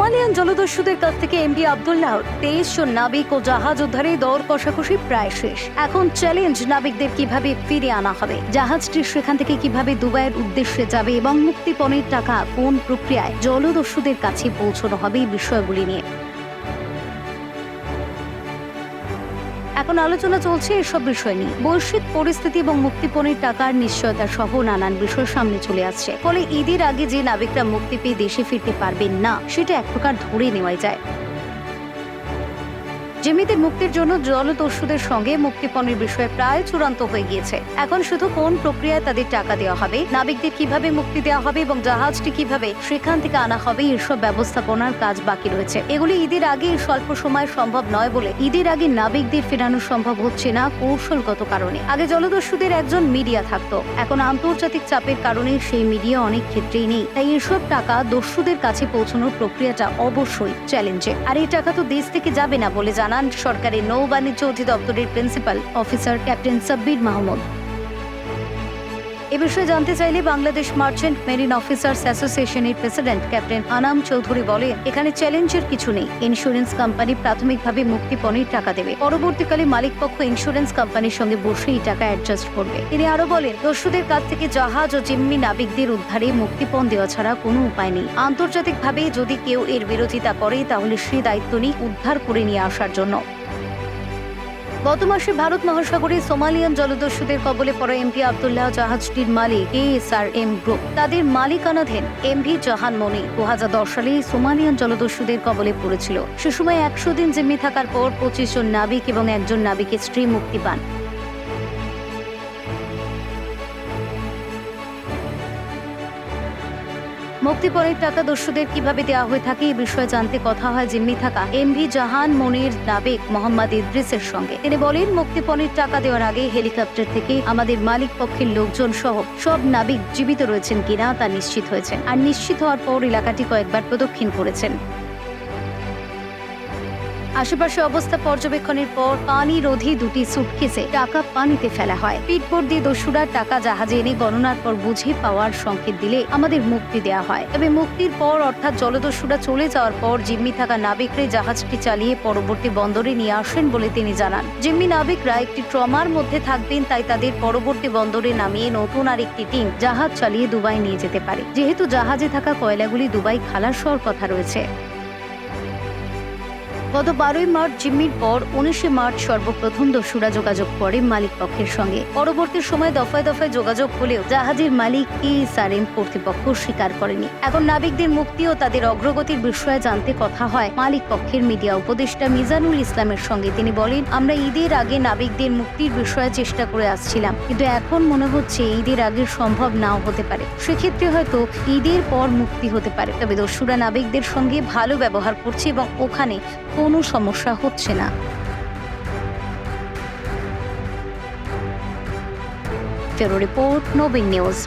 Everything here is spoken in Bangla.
সোমালিয়ান জলদস্যুদের কাছ থেকে এমডি আবদুল্লাহ তেইশ জন নাবিক ও জাহাজ উদ্ধারে দর কষাকষি প্রায় শেষ। এখন চ্যালেঞ্জ নাবিকদের কীভাবে ফিরে আনা হবে? জাহাজটি সেখান থেকে কীভাবে দুবাইয়ের উদ্দেশ্যে যাবে এবং মুক্তিপণের টাকা কোন প্রক্রিয়ায় জলদস্যুদের কাছে পৌঁছানো হবে এই বিষয়গুলি নিয়ে। এখন আলোচনা চলছে এসব বিষয় নিয়ে। বৈশ্বিক পরিস্থিতি এবং মুক্তিপণের টাকার নিশ্চয়তা সহ নানান বিষয় সামনে চলে আসছে। ফলে ঈদের আগে যে নাবিকরা মুক্তি পেয়ে দেশে ফিরতে পারবেন না, সেটা এক প্রকার ধরে নেওয়াই যায়। জিম্মিদের মুক্তির জন্য জলদস্যুদের সঙ্গে মুক্তিপণের বিষয়ে প্রায় চূড়ান্ত হয়ে গিয়েছে। এখন শুধু কোন প্রক্রিয়ায় তাদের টাকা দেওয়া হবে, নাবিকদের কীভাবে মুক্তি দেওয়া হবে এবং জাহাজটি কীভাবে সেখান থেকে আনা হবে, এসব ব্যবস্থাপনার কাজ বাকি রয়েছে। এগুলি ঈদের আগে স্বল্প সময় সম্ভব নয় বলে ঈদের আগে নাবিকদের ফেরানো সম্ভব হচ্ছে না কৌশলগত কারণে। আগে জলদস্যুদের একজন মিডিয়া থাকতো। এখন আন্তর্জাতিক চাপের কারণে সেই মিডিয়া অনেক ক্ষেত্রেই নেই। তাই এসব টাকা দস্যুদের কাছে পৌঁছানোর প্রক্রিয়াটা অবশ্যই চ্যালেঞ্জে। আর এই টাকা তো দেশ থেকে যাবে না বলে জানান সরকারি নৌবাণিজ্য অধিদপ্তরের principal officer captain Sabbir Mahmud. এ বিষয়ে জানতে চাইলে বাংলাদেশ মার্চেন্ট মেরিন অফিসার্স অ্যাসোসিয়েশনের প্রেসিডেন্ট ক্যাপ্টেন আনাম চৌধুরী বলেন, এখানে চ্যালেঞ্জের কিছু নেই। ইন্স্যুরেন্স কোম্পানি প্রাথমিকভাবে মুক্তিপণের টাকা দেবে। পরবর্তীকালে মালিকপক্ষ ইন্স্যুরেন্স কোম্পানির সঙ্গে বসে এই টাকা অ্যাডজাস্ট করবে। তিনি আরও বলেন, দস্যুদের কাছ থেকে জাহাজ ও জিম্মি নাবিকদের উদ্ধারে মুক্তিপণ দেওয়া ছাড়া কোনো উপায় নেই। আন্তর্জাতিকভাবে যদি কেউ এর বিরোধিতা করে, তাহলে সে দায়িত্ব নিই উদ্ধার করে নিয়ে আসার জন্য। গত মাসে ভারত মহাসাগরে সোমালিয়ান জলদস্যুদের কবলে পড়া এমপি আবদুল্লাহ জাহাজটির মালিক এস আর এম গ্রুপ তাদের মালিকানাধীন এমভি জাহান মনি দু হাজার দশ সালে সোমালিয়ান জলদস্যুদের কবলে পড়েছিল। সে সময় একশো দিন জিম্মি থাকার পর পঁচিশ জন নাবিক এবং একজন নাবিকের স্ত্রী মুক্তি পান। মুক্তিপণের টাকা দস্যুদের কীভাবে দেওয়া হয়ে থাকে এই বিষয়ে জানতে কথা হয় জিম্মি থাকা এমভি জাহান, মনির নাবেক, মোহাম্মদ ইদ্রিসের সঙ্গে। তিনি বলেন, মুক্তিপণের টাকা দেওয়ার আগে হেলিকপ্টার থেকে আমাদের মালিক পক্ষের লোকজন সহ সব নাবিক জীবিত রয়েছেন কিনা তা নিশ্চিত হয়েছে। আর নিশ্চিত হওয়ার পর এলাকাটি কয়েকবার প্রদক্ষিণ করেছেন। আশেপাশে অবস্থা পর্যবেক্ষণের পর পানি রোধী দুটি সুটকেসে টাকা পানিতে ফেলা হয়। পিটবোর্ড দিয়ে দস্যুরা টাকা জাহাজে এনে গণনার পর বুঝে পাওয়ার সংকেত দিলে আমাদের মুক্তি দেওয়া হয়। তবে মুক্তির পর অর্থাৎ জলদস্যুরা চলে যাওয়ার পর জিম্মি থাকা নাবিকরে জাহাজটি চালিয়ে পরবর্তী বন্দরে নিয়ে আসেন বলে তিনি জানান। জিম্মি নাবিকরা একটি ট্রমার মধ্যে থাকবেন, তাই তাদের পরবর্তী বন্দরে নামিয়ে নতুন আর একটি টিম জাহাজ চালিয়ে দুবাই নিয়ে যেতে পারে। যেহেতু জাহাজে থাকা কয়লাগুলি দুবাই খালাস হওয়ার কথা রয়েছে। গত বারোই মার্চ, জিম্মির পর উনিশে মার্চ সর্বপ্রথম দস্যুরা যোগাযোগ করে মালিক পক্ষের সঙ্গে। পরবর্তী সময় দফায় দফায় যোগাযোগ হলেও জাহাজের মালিক কে সারেম কর্তৃপক্ষ স্বীকার করেনি। এখন নাবিকদের মুক্তি ও তাদের অগ্রগতির বিষয়ে জানতে কথা হয় মালিক পক্ষের মিডিয়া উপদেষ্টা মিজানুল ইসলামের সঙ্গে। তিনি বলেন, আমরা ঈদের আগে নাবিকদের মুক্তির বিষয়ে চেষ্টা করে আসছিলাম, কিন্তু এখন মনে হচ্ছে ঈদের আগে সম্ভব নাও হতে পারে। সেক্ষেত্রে হয়তো ঈদের পর মুক্তি হতে পারে। তবে দস্যুরা নাবিকদের সঙ্গে ভালো ব্যবহার করছে এবং ওখানে কোনো সমস্যা হচ্ছে না। ফেরো রিপোর্ট নবীন নিউজ।